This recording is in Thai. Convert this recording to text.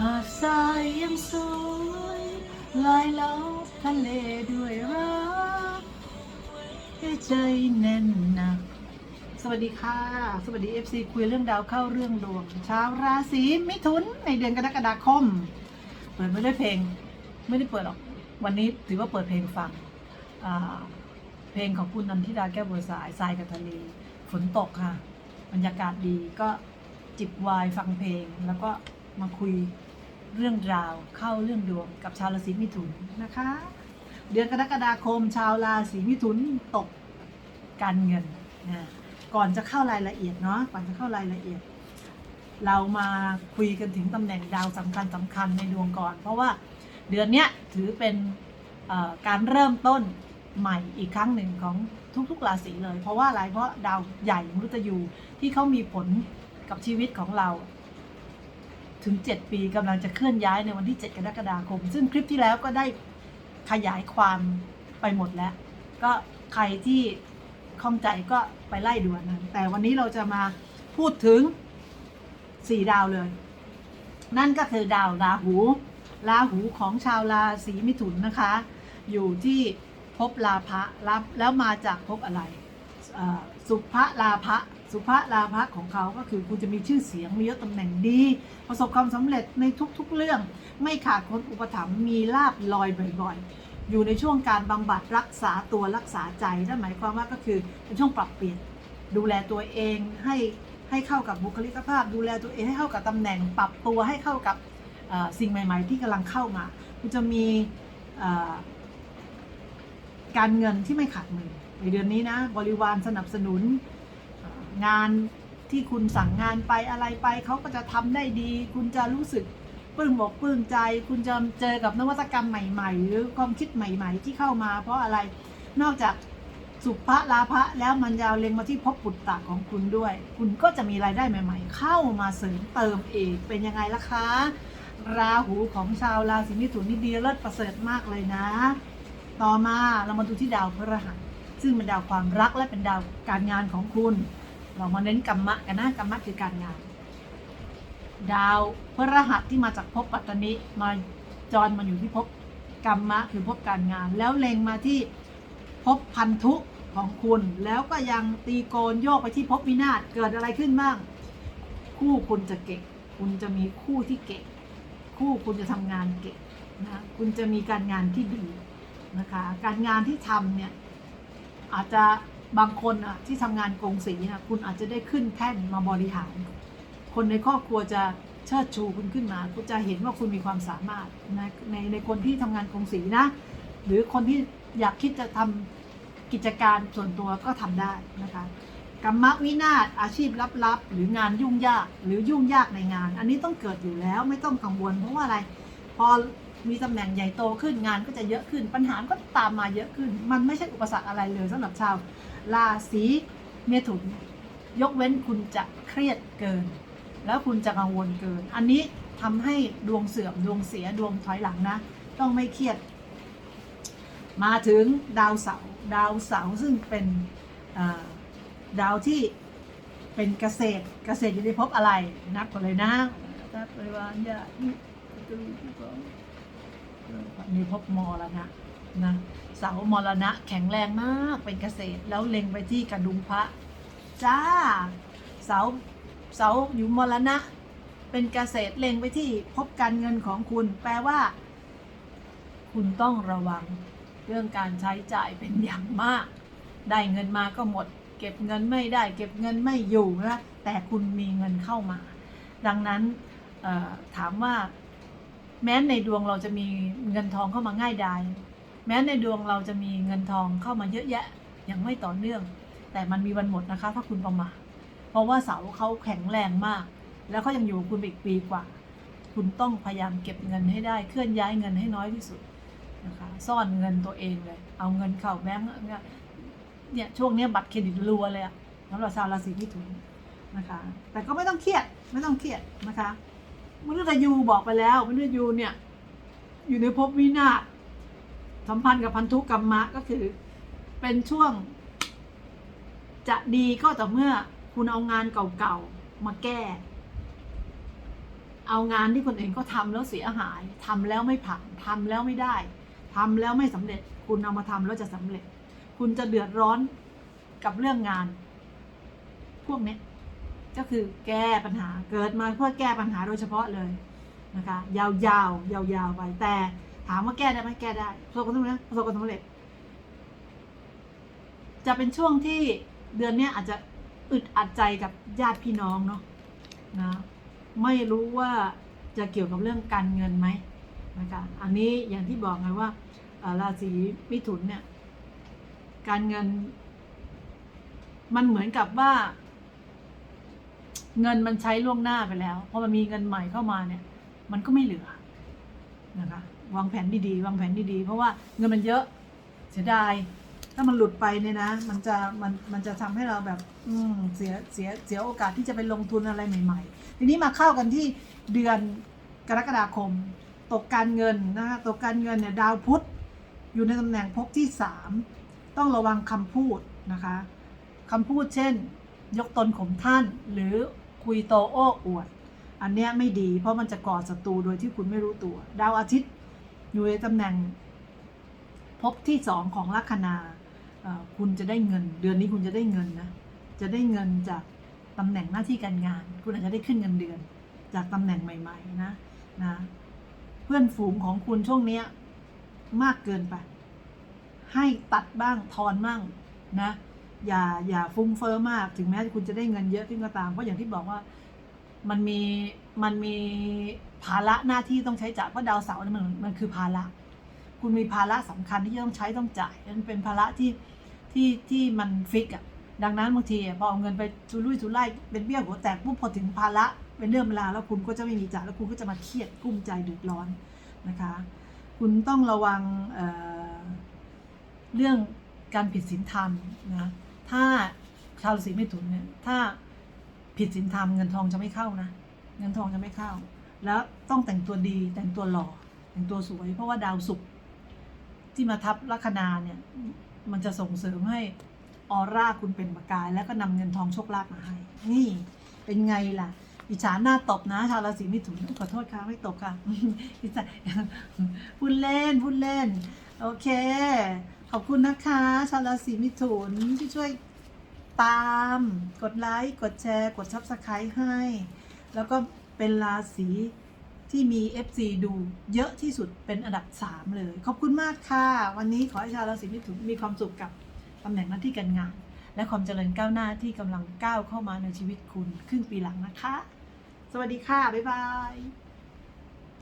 หาดทรายยังสวยลายล้อมทะเลด้วยรักให้ใจแน่นหนัก สวัสดีค่ะ สวัสดี FC คุยเรื่องดาวเข้าเรื่องดวงชาวราศีมิถุนในเดือนกรกฎาคม เปิดไม่ได้เพลง ไม่ได้เปิดหรอก วันนี้ถือว่าเปิดเพลงฟังเพลงของคุณนันทิดาแก้วบัวสายทรายกับทะเลฝนตกค่ะ บรรยากาศดีก็จิบวายฟังเพลงแล้วก็ มาคุยเรื่องราวเข้าเรื่องดวงกับชาวราศีมิถุนนะคะ เดือนกรกฎาคมชาวราศีมิถุนตกการเงินนะก่อนจะเข้ารายละเอียดเนาะก่อนจะเข้ารายละเอียด เรามาคุยกันถึงตำแหน่งดาวสำคัญสำคัญในดวงก่อน เพราะว่าเดือนเนี้ยถือเป็นการเริ่มต้นใหม่อีกครั้งหนึ่งของทุกๆราศีเลย เพราะว่าอะไรเพราะดาวใหญ่มฤตยูที่เขามีผลกับชีวิตของเรา ถึง 7 ปีกำลังจะเคลื่อนย้ายในวันที่ 7 กรกฎาคม ซึ่งคลิปที่แล้วก็ได้ขยายความไปหมดแล้ว ก็ใครที่ข้องใจก็ไปไล่ดูนนั้น แต่วันนี้เราจะมาพูดถึงสี่ดาวเลย นั่นก็คือดาวราหูราหูของชาวราศีมิถุนนะคะ อยู่ที่ภพลาภะรับแล้วมาจากภพอะไร สุภลาภะสุภลาภะของเขาก็คือคุณจะมีชื่อเสียงมียศตำแหน่งดี ประสบความสำเร็จในทุกๆเรื่อง ไม่ขาดคนอุปถัมภ์มีลาบลอยบ่อยๆ อยู่ในช่วงการบำบัดรักษาตัวรักษาใจนั่นหมายความว่าก็คือเป็นช่วงปรับเปลี่ยน ดูแลตัวเองให้ให้เข้ากับบุคลิกภาพ ดูแลตัวเองให้เข้ากับตำแหน่ง ปรับตัวให้เข้ากับสิ่งใหม่ ๆ ที่กำลังเข้ามาคุณจะมีการเงินที่ไม่ขาดมือในเดือนนี้นะบริวารสนับสนุนงาน ที่คุณสั่งงานไปอะไรไป เขาก็จะทำได้ดี คุณจะรู้สึกปลื้มบอกปลื้มใจ คุณจะเจอกับนวัตกรรมใหม่ ๆ หรือความคิดใหม่ ๆ ที่เข้ามา เพราะอะไรนอกจากสุภะลาภะแล้วมันยาวเล็งมาที่ภพปุตตะของคุณด้วย คุณก็จะมีรายได้ใหม่ ๆ เข้ามาเสริมเติมเองเป็นยังไงล่ะคะ ราหูของชาวราศีมิถุนนี่ดีเลิศประเสริฐมากเลยนะ ต่อมาเรามาดูที่ดาวพฤหัสซึ่งเป็นดาวความรักและเป็นดาวการงานของคุณ เรามาเน้นกรรมะกันนะกรรมะคือการงาน ดาวพฤหัสที่มาจากภพปัตตนิมาจรมาอยู่ที่ภพกรรมะคือภพการงาน แล้วเล็งมาที่ภพพันธุของคุณ แล้วก็ยังตีโกนโยกไปที่ภพวินาศเกิดอะไรขึ้นบ้าง คู่คุณจะเก่งคุณจะมีคู่ที่เก่งคู่คุณจะทำงานเก่งนะคุณจะมีการงานที่ดีนะคะ การงานที่ทำเนี่ยอาจจะ บางคนอะที่ทำงานกงสีนะคุณอาจจะได้ขึ้นแท่นมาบริหาร คนในครอบครัวจะเชิดชูคุณขึ้นมา คุณจะเห็นว่าคุณมีความสามารถนะในในคนที่ทำงานกงสีนะ หรือคนที่อยากคิดจะทำกิจการส่วนตัวก็ทำได้นะคะกรรมวินาศอาชีพลับๆ หรืองานยุ่งยากหรือยุ่งยากในงาน อันนี้ต้องเกิดอยู่แล้วไม่ต้องกังวลเพราะว่าอะไร พอ มีตำแหน่งใหญ่โตขึ้นงานก็จะเยอะขึ้น ปัญหาก็ตามมาเยอะขึ้น มันไม่ใช่อุปสรรคอะไรเลยสำหรับชาวราศีเมถุน ยกเว้นคุณจะเครียดเกิน แล้วคุณจะกังวลเกิน อันนี้ทำให้ดวงเสื่อมดวงเสียดวงถอยหลังนะ ต้องไม่เครียด มาถึงดาวเสาร์ดาวเสาร์ซึ่งเป็นาดาวที่เป็นเกษตรเกษตรอยู่ในภพอะไรนับกันเลยนะนับไปว่าอย่าดูที่สอง มีภพมรณะนะเสามรณะแข็งแรงมากเป็นเกษตร แล้วเล็งไปที่กระดุมพระจ้า เสาเสาอยู่มรณะ เป็นเกษตรเล็งไปที่พบการเงินของคุณ แปลว่า คุณต้องระวัง เรื่องการใช้จ่ายเป็นอย่างมาก ได้เงินมาก็หมด เก็บเงินไม่ได้ เก็บเงินไม่อยู่นะแต่คุณมีเงินเข้ามา ดังนั้นถามว่า แม้ในดวงเราจะมีเงินทองเข้ามาง่ายดาย แม้ในดวงเราจะมีเงินทองเข้ามาเยอะแยะอย่างไม่ต่อเนื่อง แต่มันมีวันหมดนะคะ ถ้าคุณประมาทเพราะว่าเสาเขาแข็งแรงมาก แล้วเขายังอยู่คุณอีกปีกว่า คุณต้องพยายามเก็บเงินให้ได้เคลื่อนย้ายเงินให้น้อยที่สุดนะคะซ่อนเงินตัวเองเลย เอาเงินเข้าแบงก์เนี่ยช่วงนี้บัตรเครดิตรัวเลยอะสำหรับชาวราศีมิถุนนะคะ แต่ก็ไม่ต้องเครียดไม่ต้องเครียดนะคะ มนุษย์ยูบอกไปแล้วมนุษย์ยูเนี่ย อยู่ในภพวินาศสัมพันธ์กับพันธุกรรมะก็คือ เป็นช่วง จะดีก็ต่อเมื่อคุณเอางานเก่าๆมาแก้ เอางานที่คนอื่นก็ทำแล้วเสียหายทำแล้วไม่ผ่านทำแล้วไม่ได้ทำแล้วไม่สำเร็จ คุณเอามาทำแล้วจะสำเร็จ คุณจะเดือดร้อนกับเรื่องงาน พวกนี้ ก็คือแก้ปัญหาเกิดมาเพื่อแก้ปัญหาโดยเฉพาะเลยนะคะยาวๆยาวๆไปแต่ถามว่าแก้ได้ไหมแก้ได้ประสบความสำเร็จประสบความสำเร็จ จะเป็นช่วงที่เดือนนี้อาจจะอึดอัดใจกับญาติพี่น้องเนาะนะไม่รู้ว่าจะเกี่ยวกับเรื่องการเงินไหมนะคะอันนี้อย่างที่บอกไงว่าราศีมิถุนเนี่ยการเงิน มันเหมือนกับว่า เงินมันใช้ล่วงหน้าไปแล้วพอมันมีเงินใหม่เข้ามาเนี่ย มันก็ไม่เหลือนะคะวางแผนดีๆวางแผนดีๆ เพราะว่าเงินมันเยอะเสียดาย ถ้ามันหลุดไปเนี่ยนะ มันจะมันมันจะทำให้เราแบบ อืมเสียเสียเสียโอกาสที่จะไปลงทุนอะไรใหม่ ๆ ทีนี้มาเข้ากันที่เดือนกรกฎาคม ตกการเงินนะคะตกการเงินเนี่ยดาวพุธอยู่ในตำแหน่งภพที่สามต้องระวังคำพูดนะคะคำพูดเช่น ยกตนข่มท่านหรือ คุยโตโอ้อวด อันเนี้ยไม่ดี เพราะมันจะก่อศัตรูโดยที่คุณไม่รู้ตัว ดาวอาทิตย์อยู่ในตำแหน่งภพที่สองของลัคนาคุณจะได้เงิน เดือนนี้คุณจะได้เงินนะ จะได้เงินจากตำแหน่งหน้าที่การงาน คุณอาจจะได้ขึ้นเงินเดือน จากตำแหน่งใหม่ ๆ นะนะ เพื่อนฝูงของคุณช่วงนี้มากเกินไป ให้ตัดบ้างทอนบ้างนะ อย่าอย่าฟุ้งเฟอ้อมาก ถึงแม้คุณจะได้เงินเยอะขึ้นก็ตาม เพราะอย่างที่บอกว่ามันมีมันมีภาระหน้าที่ต้องใช้จ่ายเพราะดาวเสาร์นี่มันมันคือภาระ คุณมีภาระสำคัญที่จะต้องใช้ต้องจ่ายมันเป็นภาระที่ที่ที่มันฟิกอะดังนั้นบางทีพอเอาเงินไปสุรุ่ยสุร่ายเป็นเบี้ยหัวแตกปุ๊บพอถึงภาระเป็นเรื่องเวลาแล้วคุณก็จะไม่มีจ่ายแล้วคุณก็จะมาเครียดกุ้มใจเดือดร้อนนะคะ คุณต้องระวังเเรื่องการผิดศีลธรรมนะ ถ้าชาวราศีเมถุนเนี่ยถ้าผิดศีลธรรมเงินทองจะไม่เข้านะ เงินทองจะไม่เข้า แล้วต้องแต่งตัวดีแต่งตัวหล่อแต่งตัวสวย เพราะว่าดาวศุกร์ที่มาทับลัคนาเนี่ยมันจะส่งเสริมให้ออร่าคุณเป็นประกาย แล้วก็นำเงินทองโชคลาภมาให้นี่เป็นไงล่ะอิจฉาหน้าตบนะ ชาวราศีมิถุนขอโทษค่ะไม่ตบค่ะอิจฉาพูดเล่นพูดเล่น โอเค ขอบคุณนะคะ ชาวราศีมิถุนที่ช่วยตามกดไลค์กดแชร์กด Subscribe ให้ แล้วก็เป็นราศีที่มี FC ดูเยอะที่สุดเป็นอันดับ 3 เลย ขอบคุณมากค่ะ วันนี้ขอให้ชาวราศีมิถุนมีความสุขกับตำแหน่งหน้าที่การงาน และความเจริญก้าวหน้าที่กำลังก้าวเข้ามาในชีวิตคุณครึ่งปีหลังนะคะ สวัสดีค่ะ บ๊ายบาย